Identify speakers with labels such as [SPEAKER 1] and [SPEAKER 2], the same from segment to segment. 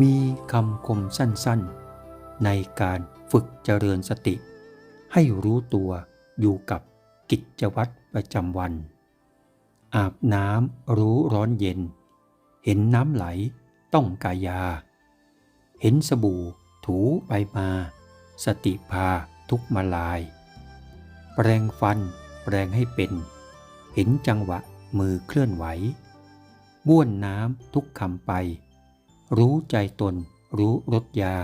[SPEAKER 1] มีคำคมสั้นๆ ในการฝึกเจริญสติ ให้รู้ตัวอยู่กับกิจวัตรประจำวัน อาบน้ำรู้ร้อนเย็น เห็นน้ำไหลต้องกายา เห็นสบู่ถูไปมา สติพาทุกมาลาย แปรงฟันแปรงให้เป็น เห็นจังหวะมือเคลื่อนไหว บ้วนน้ำทุกคำไป รู้ใจตน รู้รสยา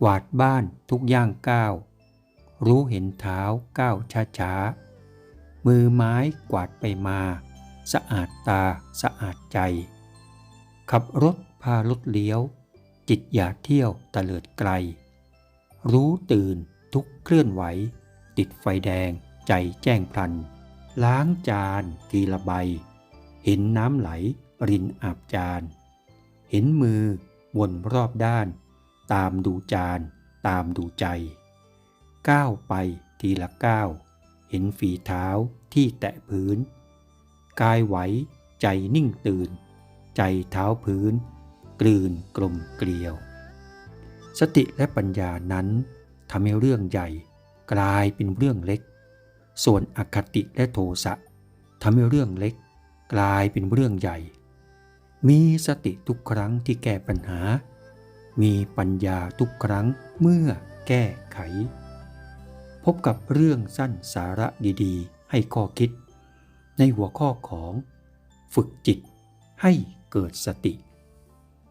[SPEAKER 1] กวาดบ้านทุกย่างก้าว รู้เห็นเท้าก้าวช้าช้าๆมือไม้กวาดไปมา สะอาดตาสะอาดใจ ขับรถพารถเลี้ยว จิตอย่าเที่ยวตะเลิดไกล รู้ตื่นทุกเคลื่อนไหว ติดไฟแดงใจแจ้งพลัน ล้างจานทีละใบ เห็นน้ำไหลรินอาบจาน เห็นมือวนรอบด้าน ตามดูจาน ตามดูใจ ก้าวไปทีละก้าว เห็นฝีเท้าที่แตะพื้น กายไหวใจนิ่งตื่น ใจเท้าพื้น กลืนกลมเกลียว สติและปัญญานั้นทำให้เรื่องใหญ่กลายเป็นเรื่องเล็ก ส่วนอคติและโทสะทำให้เรื่องเล็ก กลายเป็นเรื่องใหญ่ มีสติทุกครั้งที่แก้ปัญหา มีปัญญาทุกครั้งเมื่อแก้ไข พบกับเรื่องสั้นสาระดีๆ ให้ข้อคิด ในหัวข้อของฝึกจิตให้เกิดสติ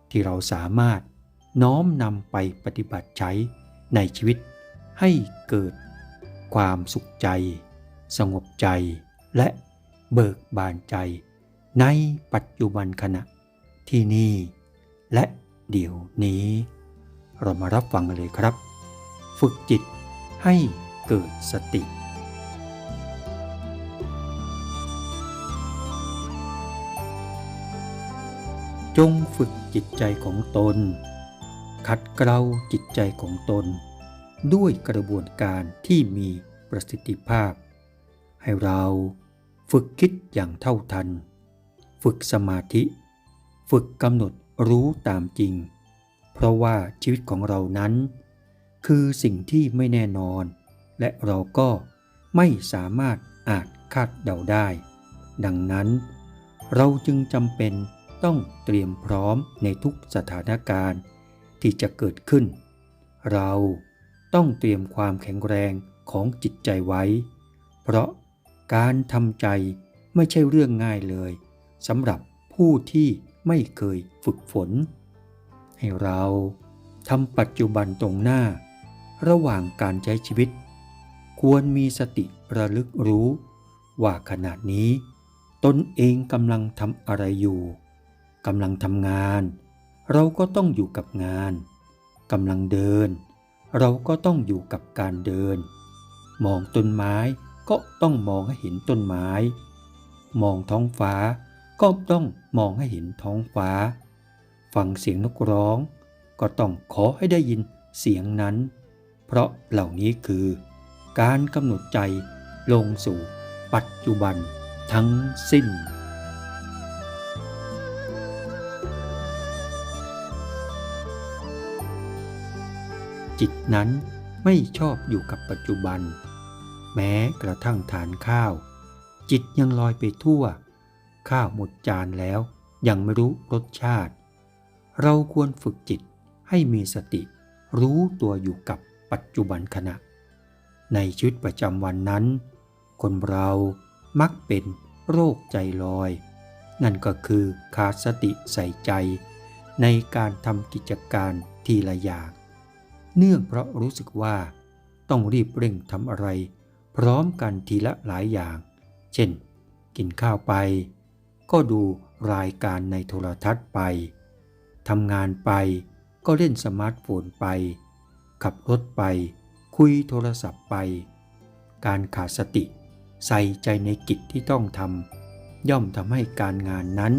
[SPEAKER 1] ที่เราสามารถน้อมนำไปปฏิบัติใช้ในชีวิตให้เกิดความสุขใจ สงบใจและเบิกบานใจในปัจจุบันขณะ ที่นี่ และเดี๋ยวนี้ เรามารับฟังกันเลยครับ ฝึกจิตให้เกิดสติจงฝึกจิตใจของตน ขัดเกลาจิตใจของตน ด้วยกระบวนการที่มีประสิทธิภาพ ให้เราฝึกคิดอย่างเท่าทัน ฝึกสมาธิ ฝึกกำหนดรู้ตามจริง เพราะว่าชีวิตของเรานั้น คือสิ่งที่ไม่แน่นอน และเราก็ไม่สามารถอาจคาดเดาได้ ดังนั้น เราจึงจำเป็นต้องเตรียมพร้อมในทุกสถานการณ์ที่จะเกิดขึ้น เราต้องเตรียมความแข็งแรงของจิตใจไว้ เพราะการทำใจไม่ใช่เรื่องง่ายเลยสำหรับผู้ที่ ไม่เคยฝึกฝน ให้เราทำปัจจุบันตรงหน้า ระหว่างการใช้ชีวิต ควรมีสติระลึกรู้ ว่าขณะนี้ ตนเองกำลังทำอะไรอยู่กำลังทำงาน เราก็ต้องอยู่กับงานกำลังเดิน เราก็ต้องอยู่กับการเดิน มองต้นไม้ก็ต้องมองให้เห็นต้นไม้ มองท้องฟ้าก็ต้อง มองให้เห็นท้องฟ้า ฟังเสียงนกร้อง ก็ต้องขอให้ได้ยินเสียงนั้น เพราะเหล่านี้คือ การกำหนดใจลงสู่ปัจจุบันทั้งสิ้น จิตนั้นไม่ชอบอยู่กับปัจจุบัน แม้กระทั่งทานข้าว จิตยังลอยไปทั่ว ข้าวหมดจานแล้ว ยังไม่รู้รสชาติ เราควรฝึกจิตให้มีสติ รู้ตัวอยู่กับปัจจุบันขณะ ในชีวิตประจำวันนั้น คนเรามักเป็นโรคใจลอย นั่นก็คือขาดสติใส่ใจ ในการทำกิจการทีละอย่างเนื่องเพราะรู้สึกว่า ต้องรีบเร่งทำอะไร พร้อมกันทีละหลายอย่าง เช่น กินข้าวไป ก็ดูรายการในโทรทัศน์ไป ทำงานไป ก็เล่นสมาร์ทโฟนไป ขับรถไป คุยโทรศัพท์ไป การขาดสติ ใส่ใจในกิจที่ต้องทำย่อมทำให้การงานนั้น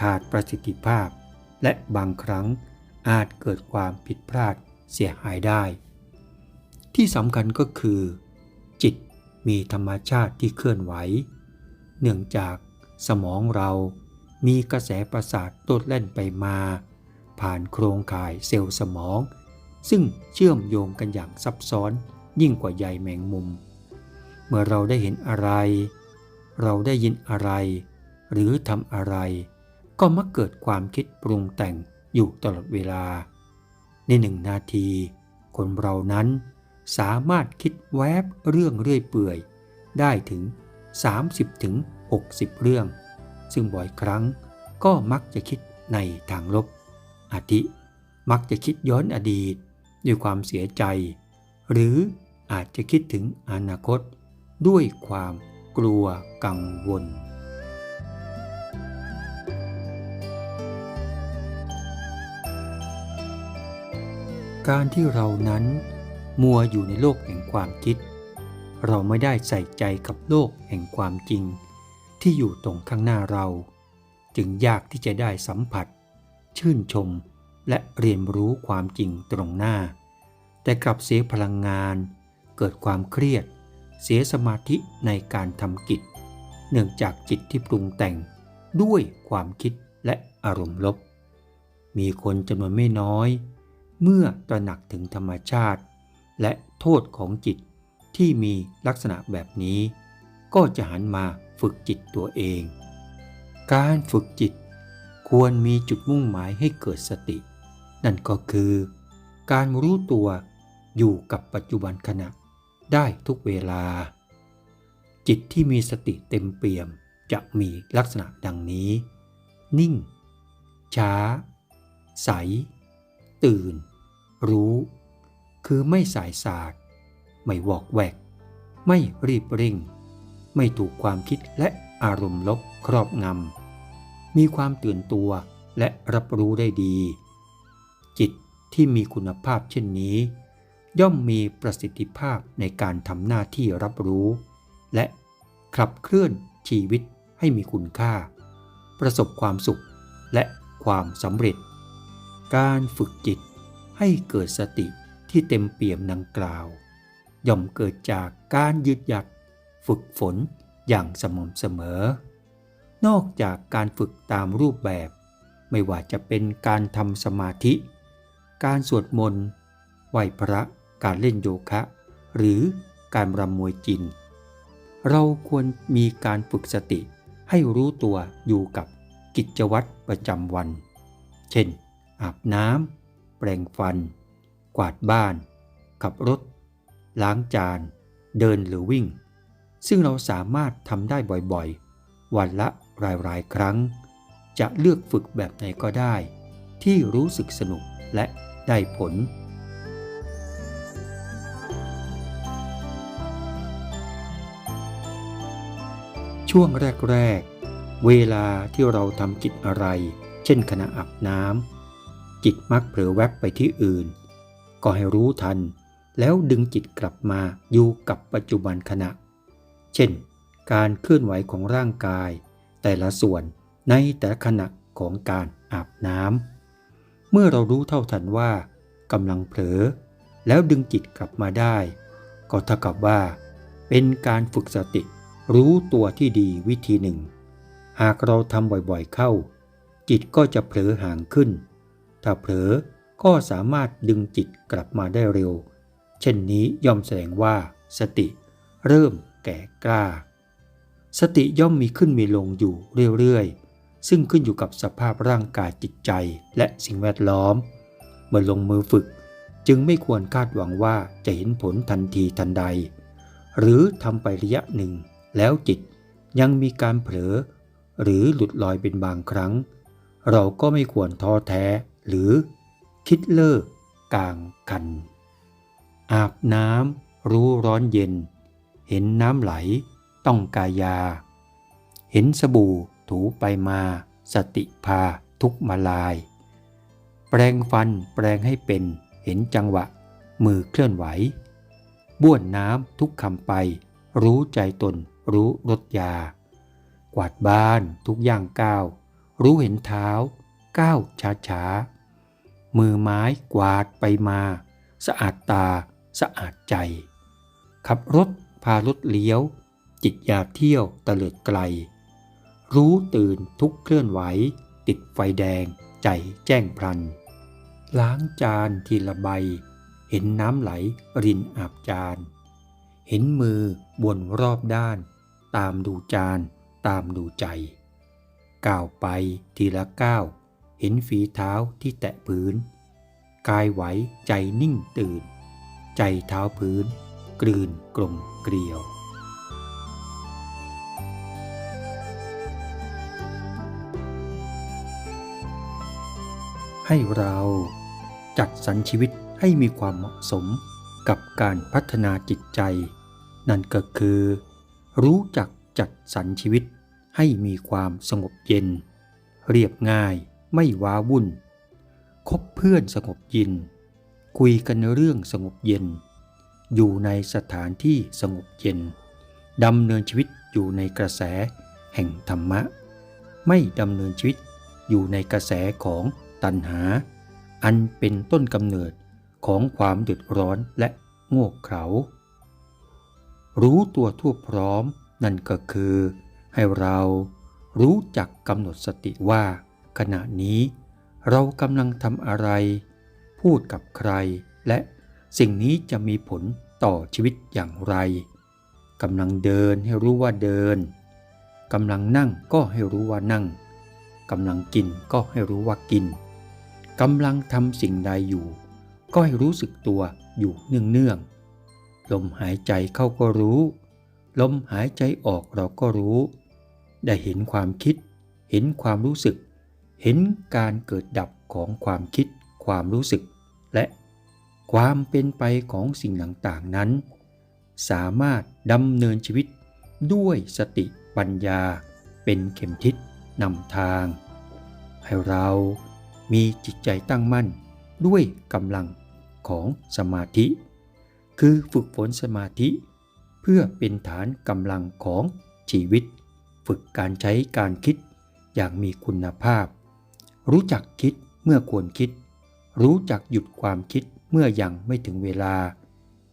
[SPEAKER 1] ขาดประสิทธิภาพ และบางครั้งอาจเกิดความผิดพลาดเสียหายได้ ที่สำคัญก็คือ จิตมีธรรมชาติที่เคลื่อนไหว เนื่องจาก สมองเรามีกระแสประสาทตดเล่นไปมา ผ่านโครงข่ายเซลล์สมอง ซึ่งเชื่อมโยงกันอย่างซับซ้อนยิ่งกว่าใยแมงมุม เมื่อเราได้เห็นอะไร เราได้ยินอะไร หรือทำอะไร ก็มักเกิดความคิดปรุงแต่งอยู่ตลอดเวลา ในหนึ่งนาที คนเรานั้นสามารถคิดแวบเรื่องเรื่อยเปื่อย ได้ถึง 30ถึง 60 เรื่อง ซึ่งบ่อยครั้งก็มักจะคิดในทางลบ อาทิ มักจะคิดย้อนอดีต ด้วยความเสียใจ หรืออาจจะคิดถึงอนาคต ด้วยความกลัวกังวล การที่เรานั้นมัวอยู่ในโลกแห่งความคิด เราไม่ได้ใส่ใจกับโลกแห่งความจริง ที่อยู่ตรงข้างหน้าเรา จึงยากที่จะได้สัมผัส ชื่นชมและเรียนรู้ความจริงตรงหน้า แต่กลับเสียพลังงาน เกิดความเครียด เสียสมาธิในการทำกิจ เนื่องจากจิตที่ปรุงแต่งด้วยความคิดและอารมณ์ลบ มีคนจำนวนไม่น้อย เมื่อตระหนักถึงธรรมชาติ และโทษของจิตที่มีลักษณะแบบนี้ ก็จะหันมา ฝึกจิตตัวเอง การฝึกจิตควรมีจุดมุ่งหมายให้เกิดสติ นั่นก็คือ การรู้ตัวอยู่กับปัจจุบันขณะได้ทุกเวลา จิตที่มีสติเต็มเปี่ยมจะมีลักษณะดังนี้ นิ่ง ช้า ใส ตื่น รู้ คือไม่สายสาดไม่วอกแวก ไม่รีบเร่ง ไม่ถูกความคิดและอารมณ์ลบครอบงำ มีความตื่นตัวและรับรู้ได้ดี จิตที่มีคุณภาพเช่นนี้ ย่อมมีประสิทธิภาพในการทำหน้าที่รับรู้ และขับเคลื่อนชีวิตให้มีคุณค่า ประสบความสุขและความสำเร็จ การฝึกจิตให้เกิดสติที่เต็มเปี่ยมดังกล่าว ย่อมเกิดจากการยึดหยัด ฝึกฝนอย่างสม่ำเสมอ นอกจากการฝึกตามรูปแบบ ไม่ว่าจะเป็นการทำสมาธิ การสวดมนต์ไหวพระการเล่นโยคะ หรือการรำมวยจิน เราควรมีการฝึกสติให้รู้ตัวอยู่กับกิจวัตรประจำวัน เช่น อาบน้ำแปรงฟัน กวาดบ้าน ขับรถ ล้างจาน เดินหรือวิ่ง ซึ่งเราสามารถทำได้บ่อยๆ วันละรายๆ ครั้ง จะเลือกฝึกแบบไหนก็ได้ ที่รู้สึกสนุกและได้ผล ช่วงแรก ๆ เวลาที่เราทำกิจอะไร เช่นขณะอาบน้ำจิตมักเผลอแวบไปที่อื่น ก็ให้รู้ทัน แล้วดึงจิตกลับมาอยู่กับปัจจุบันขณะ เช่น การเคลื่อนไหวของร่างกาย แต่ละส่วนในแต่ละขณะของการอาบน้ำ เมื่อเรารู้เท่าทันว่ากำลังเผลอ แล้วดึงจิตกลับมาได้ ก็เท่ากับว่า เป็นการฝึกสติรู้ตัวที่ดีวิธีหนึ่ง หากเราทำบ่อยๆเข้า จิตก็จะเผลอห่างขึ้น ถ้าเผลอก็สามารถดึงจิตกลับมาได้เร็ว เช่นนี้ย่อมแสดงว่า สติ เริ่ม แก่กล้า สติย่อมมีขึ้นมีลงอยู่เรื่อยๆ ซึ่งขึ้นอยู่กับสภาพร่างกายจิตใจและสิ่งแวดล้อม เมื่อลงมือฝึกจึงไม่ควรคาดหวังว่าจะเห็นผลทันทีทันใด หรือทำไประยะหนึ่ง แล้วจิตยังมีการเผลอ หรือหลุดลอยเป็นบางครั้ง เราก็ไม่ควรท้อแท้หรือคิดเลิกกลางคัน อาบน้ำรู้ร้อนเย็น เห็นน้ำไหล ต้องกายา เห็นสบู่ถูไปมา สติพาทุกมาลาย แปรงฟันแปรงให้เป็นเห็นจังหวะ มือเคลื่อนไหว บ้วนน้ำทุกคำไป รู้ใจตน รู้รสยา กวาดบ้านทุกย่างก้าว รู้เห็นเท้า ก้าวช้าช้ามือไม้กวาดไปมา สะอาดตาสะอาดใจ ขับรถ พารถเลี้ยว จิตอยากเที่ยวตะเลิดไกล รู้ตื่นทุกเคลื่อนไหว ติดไฟแดง ใจแจ้งพลัน ล้างจานทีละใบ เห็นน้ำไหลรินอาบจาน เห็นมือบนรอบด้าน ตามดูจานตามดูใจ ก้าวไปทีละก้าวเห็นฝีเท้าที่แตะพื้น กายไหวใจนิ่งตื่น ใจเท้าพื้น กลืนกลมเกลียว ให้เราจัดสรรชีวิตให้มีความเหมาะสมกับการพัฒนาจิตใจ นั่นก็คือ รู้จักจัดสรรชีวิตให้มีความสงบเย็น เรียบง่ายไม่ว้าวุ่น คบเพื่อนสงบเยินคุยกันเรื่องสงบเย็น อยู่ในสถานที่สงบเย็นดำเนินชีวิตอยู่ในกระแสแห่งธรรมะ ไม่ดำเนินชีวิตอยู่ในกระแสของตัณหา อันเป็นต้นกำเนิดของความเดือดร้อนและโง่เขลารู้ตัวทั่วพร้อมนั่นก็คือ ให้เรารู้จักกำหนดสติว่า ขณะนี้เรากำลังทำอะไร พูดกับใครและ สิ่งนี้จะมีผลต่อชีวิตอย่างไรกำลังเดินให้รู้ว่าเดินกำลังนั่งก็ให้รู้ว่านั่งกำลังกินก็ให้รู้ว่ากินกำลังทำสิ่งใดอยู่ ก็ให้รู้สึกตัวอยู่เนื่องๆลมหายใจเข้าก็รู้ ลมหายใจออกเราก็รู้ ได้เห็นความคิด เห็นความรู้สึก เห็นการเกิดดับของความคิด ความรู้สึก และ ความเป็นไปของสิ่งต่างๆนั้น สามารถดำเนินชีวิตด้วยสติปัญญาเป็นเข็มทิศนำทาง ให้เรามีจิตใจตั้งมั่นด้วยกำลังของสมาธิ คือฝึกฝนสมาธิ เพื่อเป็นฐานกำลังของชีวิต ฝึกการใช้การคิดอย่างมีคุณภาพ รู้จักคิดเมื่อควรคิด รู้จักหยุดความคิด เมื่อยังไม่ถึงเวลา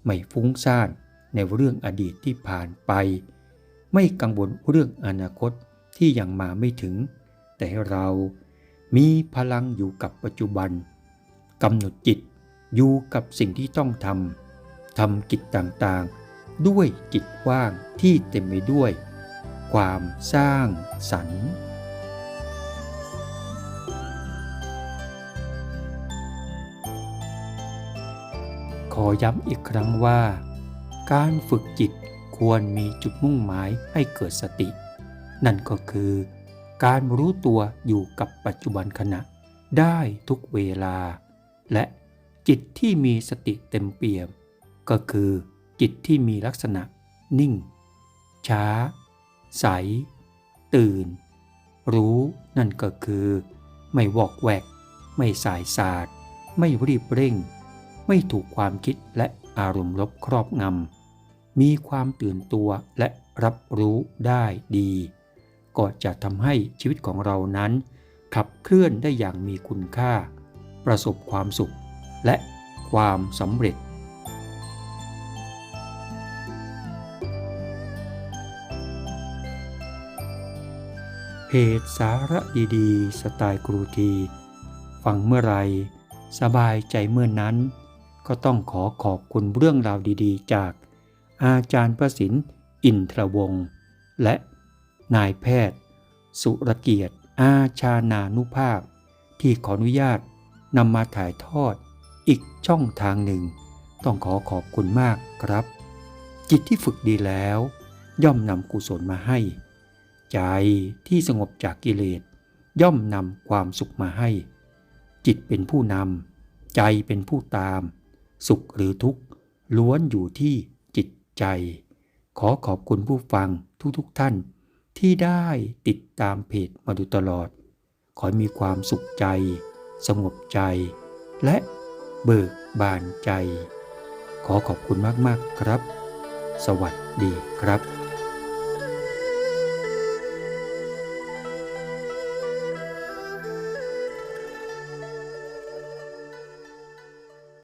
[SPEAKER 1] ไม่ฟุ้งซ่านในเรื่องอดีตที่ผ่านไป ไม่กังวลเรื่องอนาคตที่ยังมาไม่ถึง แต่ให้เรามีพลังอยู่กับปัจจุบันกำหนดจิตอยู่กับสิ่งที่ต้องทำทำกิจต่างๆ ด้วยจิตว่างที่เต็มไปด้วย ความสร้างสรรค์ อย้ำอีกครั้งว่า การฝึกจิตควรมีจุดมุ่งหมายให้เกิดสติ นั่นก็คือ การรู้ตัวอยู่กับปัจจุบันขณะ ได้ทุกเวลา และจิตที่มีสติเต็มเปี่ยม ก็คือจิตที่มีลักษณะ นิ่ง ช้า ใส ตื่น รู้นั่นก็คือ ไม่วอกแวก ไม่สายสาดไม่รีบเร่ง ไม่ถูกความคิดและอารมณ์ลบครอบงำ มีความตื่นตัวและรับรู้ได้ดี ก็จะทำให้ชีวิตของเรานั้น ขับเคลื่อนได้อย่างมีคุณค่า ประสบความสุขและความสำเร็จเพจสาระดีๆ สไตล์ครูที ฟังเมื่อไร สบายใจเมื่อนนั้น ก็ต้องขอขอบคุณเรื่องราวดีๆ จากอาจารย์ประสินอินทรวงศ์และนายแพทย์ สุรเกียรติอาชานานุภาพ ที่ขออนุญาตนำมาถ่ายทอดอีกช่องทางหนึ่ง ต้องขอขอบคุณมากครับ จิตที่ฝึกดีแล้ว ย่อมนำกุศลมาให้ ใจที่สงบจากกิเลส ย่อมนำความสุขมาให้ จิตเป็นผู้นำใจเป็นผู้ตาม สุขหรือทุกข์ ล้วนอยู่ที่จิตใจ ขอขอบคุณผู้ฟังทุกๆทท่าน ที่ได้ติดตามเพจมาดูตลอด ขอมีความสุขใจ สงบใจ และเบิกบานใจ ขอขอบคุณมากๆครับ สวัสดีครับ